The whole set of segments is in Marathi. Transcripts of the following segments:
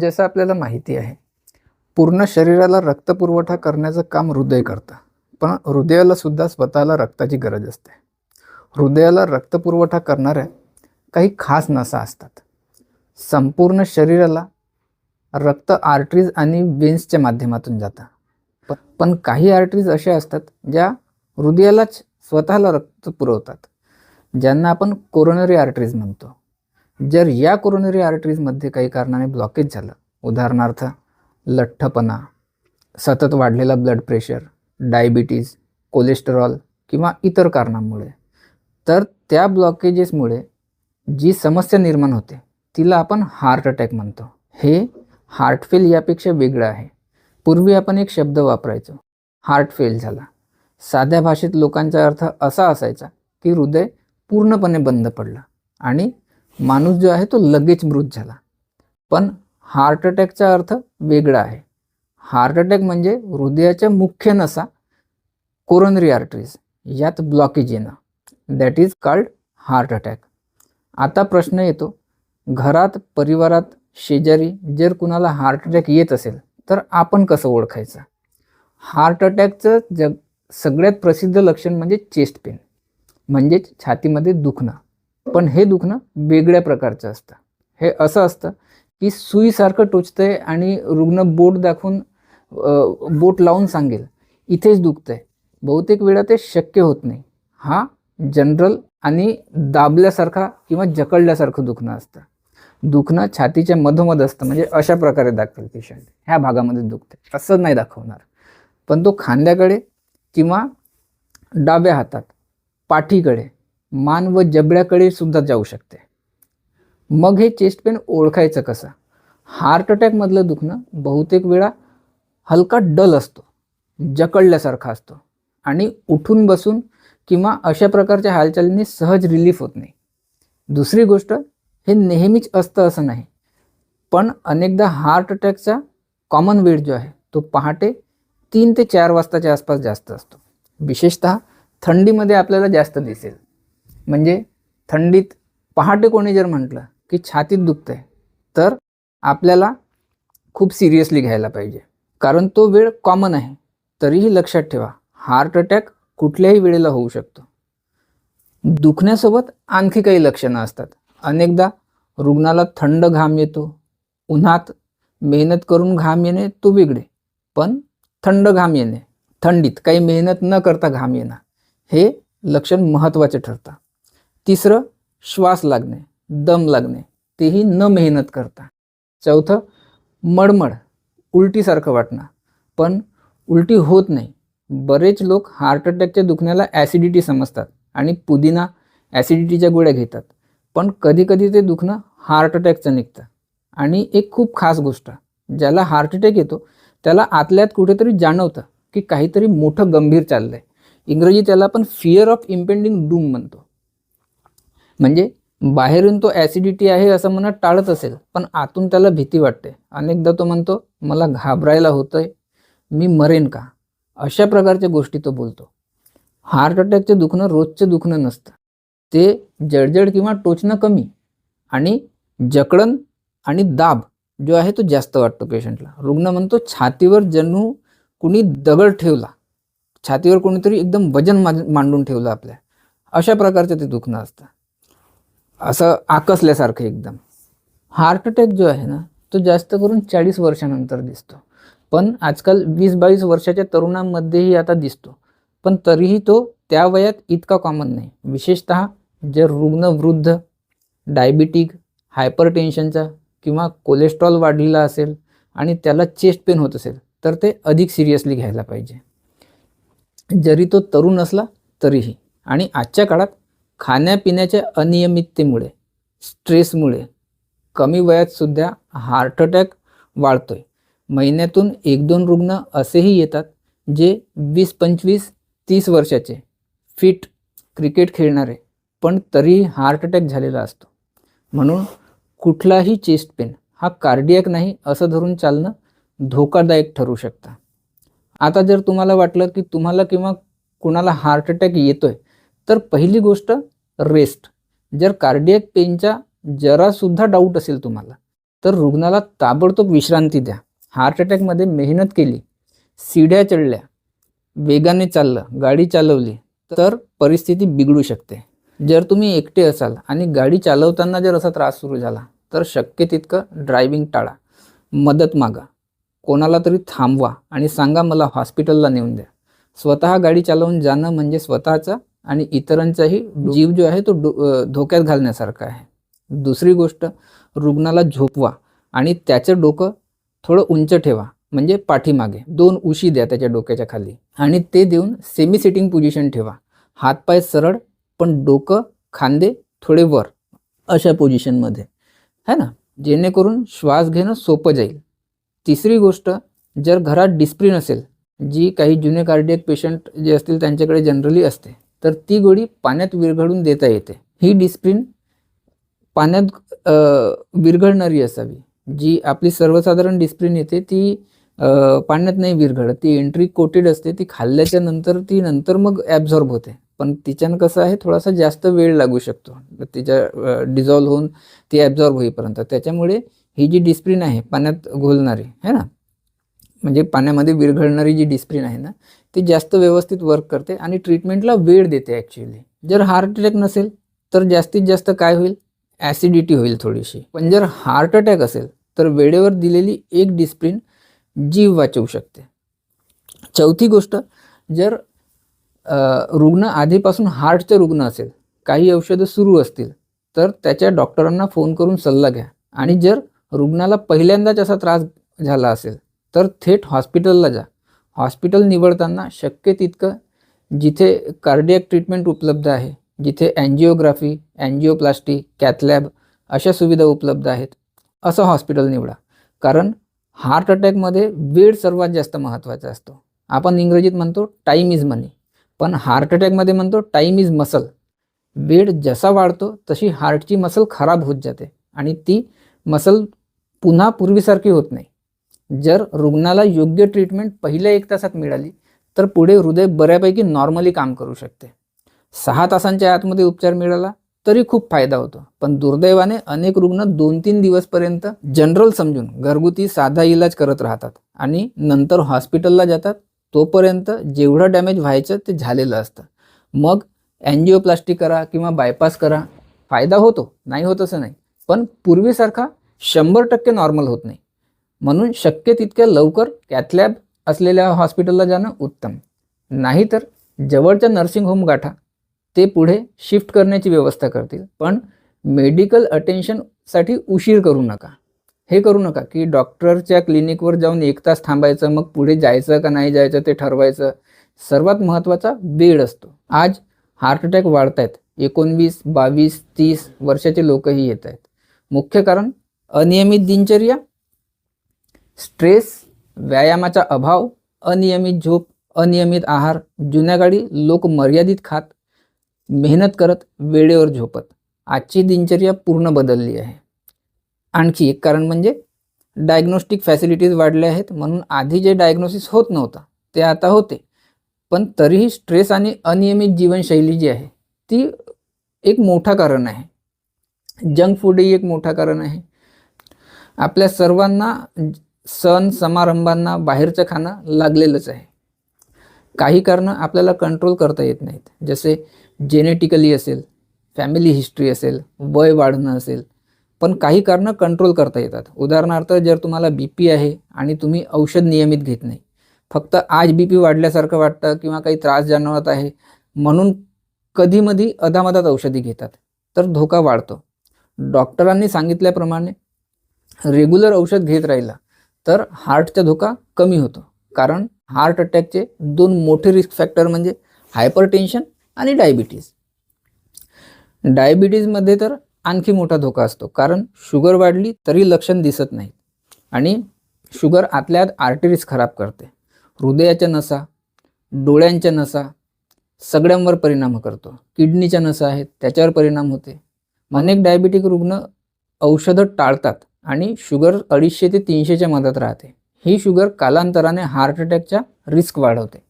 जसं आपल्याला माहिती आहे पूर्ण शरीराला रक्तपुरवठा करण्याचं काम हृदय करतं. पण हृदयाला सुद्धा स्वतःला रक्ताची गरज असते. हृदयाला रक्तपुरवठा करणाऱ्या काही खास नसा असतात. संपूर्ण शरीराला रक्त आर्टरीज आणि वेन्सच्या माध्यमातून जातं. प- पण काही आर्टरीज अशा असतात ज्या हृदयालाच स्वतःला रक्त पुरवतात. ज्यांना आपण कोरोनरी आर्टरीज म्हणतो. जर या कोरोनरी आर्टरीजमध्ये काही कारणाने ब्लॉकेज झालं उदाहरणार्थ लठ्ठपणा सतत वाढलेला ब्लड प्रेशर डायबिटीज कोलेस्टेरॉल किंवा इतर कारणांमुळे तर त्या ब्लॉकेजेसमुळे जी समस्या निर्माण होते तिला आपण हार्ट अटॅक म्हणतो. हे हार्ट फेल यापेक्षा वेगळं आहे. पूर्वी आपण एक शब्द वापरायचो हार्ट फेल झाला. साध्या भाषेत लोकांचा अर्थ असा असायचा की हृदय पूर्णपणे बंद पडलं आणि माणूस जो आहे तो लगेच मृत झाला. पण हार्ट अटॅकचा अर्थ वेगळा आहे. हार्ट अटॅक म्हणजे हृदयाच्या मुख्य नसा कोरोनरी आर्टरीज यात ब्लॉकेज येणं. That is called heart attack आता प्रश्न येतो घरात परिवारात शेजारी जर कुणाला हार्ट अटॅक येत असेल तर आपण कसं ओळखायचं? हार्ट अटॅकचं जग सगळ्यात प्रसिद्ध लक्षण म्हणजे चेस्ट पेन म्हणजेच छातीमध्ये दुखणं. पण हे दुखणं वेगळ्या प्रकारचं असतं. हे असं असतं की सुईसारखं टोचतंय आणि रुग्ण बोट दाखवून बोट लावून सांगेल इथेच दुखतंय. बहुतेक वेळा ते शक्य होत नाही. हा जनरल आणि दाबल्यासारखा किंवा जकळल्यासारखं दुखणं असतं. दुखणं छातीच्या मधोमध असतं म्हणजे अशा प्रकारे दाखवेल पेशंट ह्या भागामध्ये दुखते असं नाही दाखवणार. पण तो खांद्याकडे किंवा डाव्या हातात पाठीकडे मान व जबड्याकडे सुद्धा जाऊ शकते. मग हे चेस्ट पेन ओळखायचं कसं? हार्ट अटॅकमधलं दुखणं बहुतेक वेळा हलका डल असतो जकळल्यासारखा असतो आणि उठून बसून किंवा अशा प्रकारच्या हालचालींनी सहज रिलीफ होत नाही. दुसरी गोष्ट हे नेहमीच असतं असं नाही पण अनेकदा हार्ट अटॅकचा कॉमन वेळ जो आहे तो पहाटे तीन ते चार वाजताच्या आसपास जास्त असतो. विशेषतः थंडीमध्ये आपल्याला जास्त दिसेल. म्हणजे थंडीत पहाटे कोणी जर म्हटलं की छातीत दुखतंय तर आपल्याला खूप सिरियसली घ्यायला पाहिजे. कारण तो वेळ कॉमन आहे. तरीही लक्षात ठेवा हार्ट अटॅक कुठल्याही वेळेला होऊ शकतो. दुखण्यासोबत आणखी काही लक्षणं असतात. अनेकदा रुग्णाला थंड घाम येतो. उन्हात मेहनत करून घाम येणे तो वेगळे पण थंड घाम येणे थंडीत काही मेहनत न करता घाम येणं हे लक्षण महत्त्वाचे ठरतं तिसरं श्वास लागणे दम लागणे तेही न मेहनत करता. चौथं मळमळ उलटीसारखं वाटणं. पण उलटी होत नाही. बरेच लोक हार्ट अटॅकच्या दुखण्याला ॲसिडिटी समजतात आणि पुदिना ॲसिडिटीच्या गोळ्या घेतात. पण कधीकधी ते दुखणं हार्ट अटॅकचं निघतं. आणि एक खूप खास गोष्ट ज्याला हार्ट अटॅक येतो त्याला आतल्यात कुठेतरी जाणवतं की काहीतरी मोठं गंभीर चाललं आहे इंग्रजी त्याला आपण फिअर ऑफ इम्पेंडिंग डूम म्हणतो. म्हणजे बाहेरून तो ॲसिडिटी आहे असं म्हणत टाळत असेल पण आतून त्याला भीती वाटते. अनेकदा तो म्हणतो मला घाबरायला होतंय मी मरेन का? अशा प्रकारच्या गोष्टी तो बोलतो. हार्ट अटॅकचं दुखणं रोजचं दुखणं नसतं. ते जडजड किंवा टोचणं कमी आणि जकडण आणि दाब जो आहे तो जास्त वाटतो पेशंटला. रुग्ण म्हणतो छातीवर जणू कुणी दगड ठेवला. छातीवर कोणीतरी एकदम वजन मांडून ठेवलं आपल्या. अशा प्रकारचं ते दुखणं असतं. असं आकसल्यासारखं एकदम. हार्ट अटॅक जो आहे ना तो जास्त करून चाळीस वर्षानंतर दिसतो. पण आजकाल वीस बावीस वर्षाच्या तरुणांमध्येही आता दिसतो. पण तरीही तो त्या वयात इतका कॉमन नाही. विशेषतः जर रुग्ण वृद्ध डायबिटिक हायपर टेन्शनचा किंवा कोलेस्ट्रॉल वाढलेला असेल आणि त्याला चेस्ट पेन होत असेल तर ते अधिक सिरियसली घ्यायला पाहिजे. जरी तो तरुण असला तरीही. आणि आजच्या काळात खाण्यापिण्याच्या अनियमिततेमुळे स्ट्रेसमुळे कमी वयात सुद्धा हार्ट अटॅक वाढतोय. महिन्यातून एक दोन रुग्ण असेही येतात जे वीस पंचवीस तीस वर्षाचे. फिट क्रिकेट खेळणारे पण तरीही हार्ट अटॅक झालेला असतो. म्हणून कुठलाही चेस्ट पेन हा कार्डियक नाही असं धरून चालणं धोकादायक ठरू शकतं. आता जर तुम्हाला वाटलं की तुम्हाला किंवा कुणाला हार्ट अटॅक येतोय तर पहिली गोष्ट रेस्ट जर कार्डियक पेनचा जरासुद्धा डाऊट असेल तुम्हाला तर रुग्णाला ताबडतोब विश्रांती द्या. हार्ट अटॅकमध्ये मेहनत केली सिड्या चढल्या वेगाने चाललं गाडी चालवली तर परिस्थिती बिघडू शकते. जर तुम्ही एकटे असाल आणि गाडी चालवताना जर असा त्रास सुरू झाला तर शक्य तितकं ड्रायव्हिंग टाळा. मदत मागा. कोणाला तरी थांबवा आणि सांगा मला हॉस्पिटलला नेऊन द्या. स्वतः गाडी चालवून जाणं म्हणजे स्वतःचा आणि इतरांचाही जीव जो आहे तो धोक्यात घालण्यासारखा आहे. दुसरी गोष्ट रुग्णाला झोपवा आणि त्याचं डोकं थोडं उंच ठेवा म्हणजे पाठीमागे. दोन उशी द्या त्याच्या डोक्याच्या खाली. आणि ते देऊन सेमी सिटिंग पोझिशन ठेवा. हातपाय सरळ पण डोकं खांदे थोडे वर अशा पोझिशनमध्ये है ना? जेणेकरून श्वास घेणं सोपं जाईल. तिसरी गोष्ट जर घरात डिस्प्रिन असेल जी काही जुने कार्डियक पेशंट जे असतील त्यांच्याकडे जनरली असते तर ती गोळी पाण्यात विरघळून देता येते. ही डिस्प्रिन पाण्यात विरघळणारी असावी. जी आपली सर्वसाधारण डिस्प्रिन येते ती पाण्यात नाही विरघळत. ती एंट्री कोटेड असते ती खाल्ल्याच्या नंतर ती नंतर मग ॲब्झॉर्ब होते. पण तिच्यानं कसं आहे थोडासा जास्त वेळ लागू शकतो. तिच्या डिझॉल्व्ह होऊन ती ॲब्झॉर्ब होईपर्यंत. त्याच्यामुळे ही जी डिस्प्रिन आहे पाण्यात घोलणारी है ना? म्हणजे पाण्यामध्ये विरघळणारी जी डिस्प्रिन आहे ना ती जास्त व्यवस्थित वर्क करते आणि ट्रीटमेंटला वेळ देते ॲक्च्युली जर हार्ट अटॅक नसेल तर जास्तीत जास्त काय होईल? ॲसिडिटी होईल थोडीशी. पण जर हार्ट अटॅक असेल तर वेळेवर दिलेली एक डिस्प्रिन जीव वाचवू शकते. चौथी गोष्ट जर रुग्ण आधीपासून हार्टचे रुग्ण असेल काही औषधं सुरू असतील तर त्याच्या डॉक्टरांना फोन करून सल्ला घ्या. आणि जर रुग्णाला पहिल्यांदाच असा त्रास झाला असेल तर थेट हॉस्पिटलला जा. हॉस्पिटल निवडताना शक्य तितकं जिथे कार्डियक ट्रीटमेंट उपलब्ध आहे जिथे अँजिओग्राफी अँजिओप्लास्टी कॅथलॅब अशा सुविधा उपलब्ध आहेत असं हॉस्पिटल निवडा. कारण हार्ट अटॅकमध्ये वेळ सर्वात जास्त महत्त्वाचा असतो. आपण इंग्रजीत म्हणतो टाईम इज मनी पण हार्ट अटॅकमध्ये म्हणतो टाईम इज मसल वेळ जसा वाढतो तशी हार्टची मसल खराब होत जाते. आणि ती मसल पुन्हा पूर्वीसारखी होत नाही. जर रुग्णाला योग्य ट्रीटमेंट पहिल्या एक तासात मिळाली तर पुढे हृदय बऱ्यापैकी नॉर्मली काम करू शकते. सहा तासांच्या आतमध्ये उपचार मिळाला तरी खूप फायदा होतो. पण दुर्दैवाने अनेक रुग्ण दोन तीन दिवसपर्यंत जनरल समजून घरगुती साधा इलाज करत राहतात आणि नंतर हॉस्पिटलला जातात. तोपर्यंत जेवढं डॅमेज व्हायचं ते झालेलं असतं. मग अँजिओप्लास्टी करा किंवा बायपास करा. फायदा होतो नाही होत असं नाही. पण पूर्वीसारखा शंभर टक्के नॉर्मल होत नाही. म्हणून शक्य तितक्या लवकर कॅथलॅब असलेल्या हॉस्पिटलला जाणं उत्तम. नाहीतर जवळच्या नर्सिंग होम गाठा. ते पुढे शिफ्ट करण्याची व्यवस्था करतील. पण मेडिकल अटेन्शनसाठी उशीर करू नका. हे करू नका की डॉक्टरच्या क्लिनिकवर जाऊन एक तास थांबायचं मग पुढे जायचं का नाही जायचं ते ठरवायचं. सर्वात महत्त्वाचा वेळ असतो. आज हार्ट अटॅक वाढत आहेत एकोणवीस बावीस तीस वर्षाचे लोकही येत आहेत मुख्य कारण अनियमित दिनचर्या स्ट्रेस व्यायामाचा अभाव अनियमित झोप अनियमित आहार जुन्या गाडी लोक मर्यादित खात मेहनत करत वेळेवर झोपत. आजची दिनचर्या पूर्ण बदलली आहे. आणखी एक कारण म्हणजे डायग्नोस्टिक फॅसिलिटीज वाढल्या आहेत म्हणून आधी जे डायग्नोसिस होत नव्हता ते आता होते. पण तरीही स्ट्रेस आणि अनियमित जीवनशैली जी आहे ती एक मोठा कारण आहे. जंक फूडही एक मोठा कारण आहे. आपल्या सर्वांना सण समारंभांना बाहेरचं खाणं लागलेलंच आहे. काही कारणं आपल्याला कंट्रोल करता येत नाहीत. जसे जेनेटिकली असेल फॅमिली हिस्ट्री असेल वय वाढणं असेल पण काही कारणं कंट्रोल करता येतात. उदाहरणार्थ जर तुम्हाला बी पी आहे आणि तुम्ही औषध नियमित घेत नाही फक्त आज बी पी वाढल्यासारखं वाटतं किंवा काही त्रास जाणवत आहे म्हणून कधीमधी अधामधात औषधी घेतात तर धोका वाढतो. डॉक्टरांनी सांगितल्याप्रमाणे रेग्युलर औषध घेत राहिला तर हार्टचा धोका कमी होतो. कारण हार्ट अटॅकचे दोन मोठे रिस्क फॅक्टर म्हणजे हायपर टेन्शन आणि डायबिटीज डायबिटीजमध्ये तर आणखी मोठा धोका असतो. कारण शुगर वाढली तरी लक्षण दिसत नाही आणि शुगर आतल्या आत आर्टरीज खराब करते. हृदयाच्या नसा डोळ्यांच्या नसा सगळ्यांवर परिणाम करतो. किडनीच्या नसा आहेत त्याच्यावर परिणाम होते. अनेक डायबिटिक रुग्ण औषधं टाळतात. आणि शुगर अडीचशे ते तीनशेच्या मधात राहते. ही शुगर कालांतराने हार्ट अटॅकच्या रिस्क वाढवते.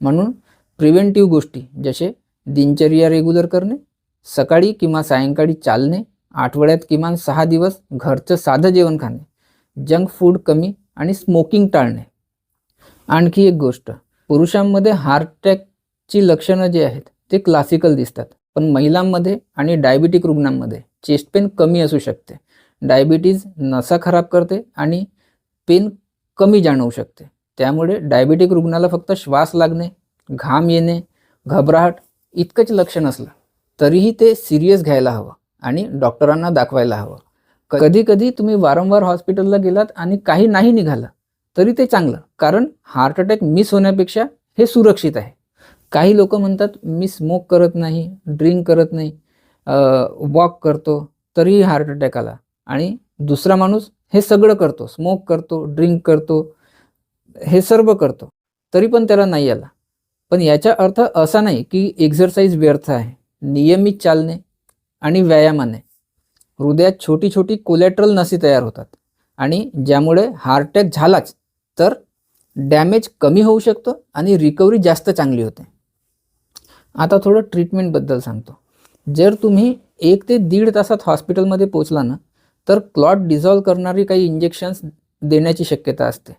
म्हणून प्रिव्हेंटिव्ह गोष्टी जसे दिनचर्या रेग्युलर करणे सकाळी किंवा सायंकाळी चालणे आठवड्यात किमान सहा दिवस घरचं साधं जेवण खाणे जंक फूड कमी आणि स्मोकिंग टाळणे. आणखी एक गोष्ट पुरुषांमध्ये हार्ट अटॅकची लक्षणं जे आहेत ते क्लासिकल दिसतात. पण महिलांमध्ये आणि डायबिटिक रुग्णांमध्ये चेस्ट पेन कमी असू शकते. डायबिटीज नसा खराब करते आणि पेन कमी जाणवू शकते. त्यामुळे डायबिटिक रुग्णाला फक्त श्वास लागणे घाम येणे घबराहट इतकंच लक्षण असलं तरीही ते सिरियस घ्यायला हवं आणि डॉक्टरांना दाखवायला हवं. कधी कधी तुम्ही वारंवार हॉस्पिटलला गेलात आणि काही नाही निघालं तरी ते चांगलं कारण हार्ट अटॅक मिस होण्यापेक्षा हे सुरक्षित आहे. काही लोक म्हणतात मी स्मोक करत नाही ड्रिंक करत नाही वॉक करतो तरीही हार्ट अटॅक आला. आणि दुसरा माणूस हे सगळं करतो. स्मोक करतो ड्रिंक करतो हे सर्व करतो. तरी पण त्याला नाही आला. पण याचा अर्थ असा नाही की एक्झरसाईज व्यर्थ आहे. नियमित चालणे आणि व्यायामाने. हृदयात छोटी छोटी कोलॅट्रल नसी तयार होतात. आणि ज्यामुळे हार्ट अटॅक झालाच तर डॅमेज कमी होऊ शकतो आणि रिकव्हरी जास्त चांगली होते. आता थोडं ट्रीटमेंटबद्दल सांगतो. जर तुम्ही एक ते दीड तासात हॉस्पिटलमध्ये पोचला ना तर क्लॉट डिझॉल्व करणारी काही इंजेक्शन्स देण्याची शक्यता असते.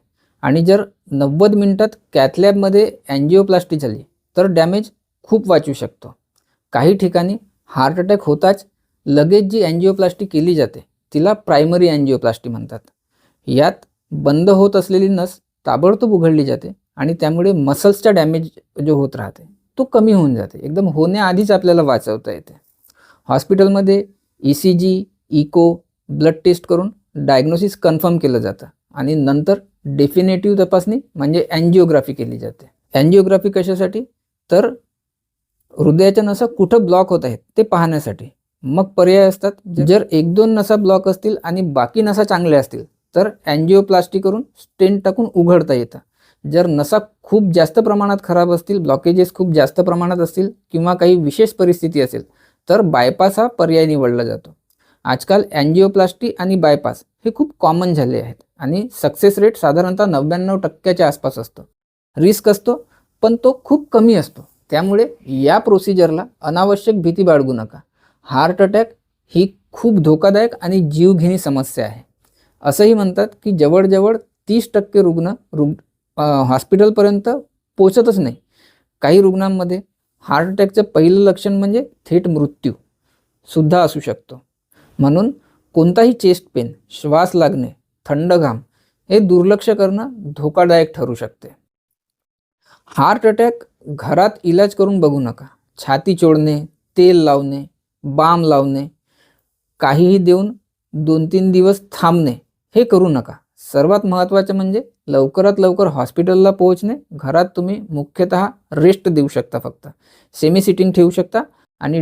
आणि जर नव्वद मिनिटात कॅथलॅबमध्ये अँजिओप्लास्टी झाली तर डॅमेज खूप वाचू शकतो. काही ठिकाणी हार्ट अटॅक होताच लगेच जी अँजिओप्लास्टी केली जाते तिला प्रायमरी अँजिओप्लास्टी म्हणतात. यात बंद होत असलेली नस ताबडतोब उघडली जाते आणि त्यामुळे मसल्सचा डॅमेज जो होत राहते तो कमी होऊन जाते. एकदम होण्याआधीच आपल्याला वाचवता येते. हॉस्पिटलमध्ये E C G echo blood test करून डायग्नोसिस कन्फर्म केलं जातं आणि नंतर डेफिनेटिव्ह तपासणी म्हणजे अँजिओग्राफी केली जाते. अँजिओग्राफी कशासाठी? तर हृदयाच्या नसा कुठं ब्लॉक होत आहेत ते पाहण्यासाठी. मग पर्याय असतात जर एक दोन नसा ब्लॉक असतील आणि बाकी नसा चांगल्या असतील तर अँजिओप्लास्टी करून स्टेन टाकून उघडता येतं. जर नसा खूप जास्त प्रमाणात खराब असतील ब्लॉकेजेस खूप जास्त प्रमाणात असतील किंवा काही विशेष परिस्थिती असेल तर बायपास हा पर्याय निवडला जातो. आजकाल अँजिओप्लास्टी आणि बायपास हे खूप कॉमन झाले आहेत आणि सक्सेस रेट साधारणतः नव्याण्णव टक्क्याच्या आसपास असतो. रिस्क असतो पण तो खूप कमी असतो. त्यामुळे या प्रोसिजरला अनावश्यक भीती बाळगू नका. हार्ट अटॅक ही खूप धोकादायक आणि जीवघेणी समस्या आहे. असंही म्हणतात की जवळजवळ तीस टक्के रुग्ण रुग हॉस्पिटलपर्यंत पोचतच नाही. काही रुग्णांमध्ये हार्ट अटॅकचं पहिलं लक्षण म्हणजे थेट मृत्यू सुद्धा असू शकतो. म्हणून कोणताही चेस्ट पेन श्वास लागणे थंड घाम हे दुर्लक्ष करणं धोकादायक ठरू शकते. हार्ट अटॅक घरात इलाज करून बघू नका. छाती चोळणे तेल लावणे बाम लावणे काहीही देऊन दोन तीन दिवस थांबणे हे करू नका. सर्वात महत्त्वाचं म्हणजे लवकरात लवकर हॉस्पिटलला पोहोचणे. घरात तुम्ही मुख्यतः रेस्ट देऊ शकता फक्त. सेमी सिटिंग ठेवू शकता आणि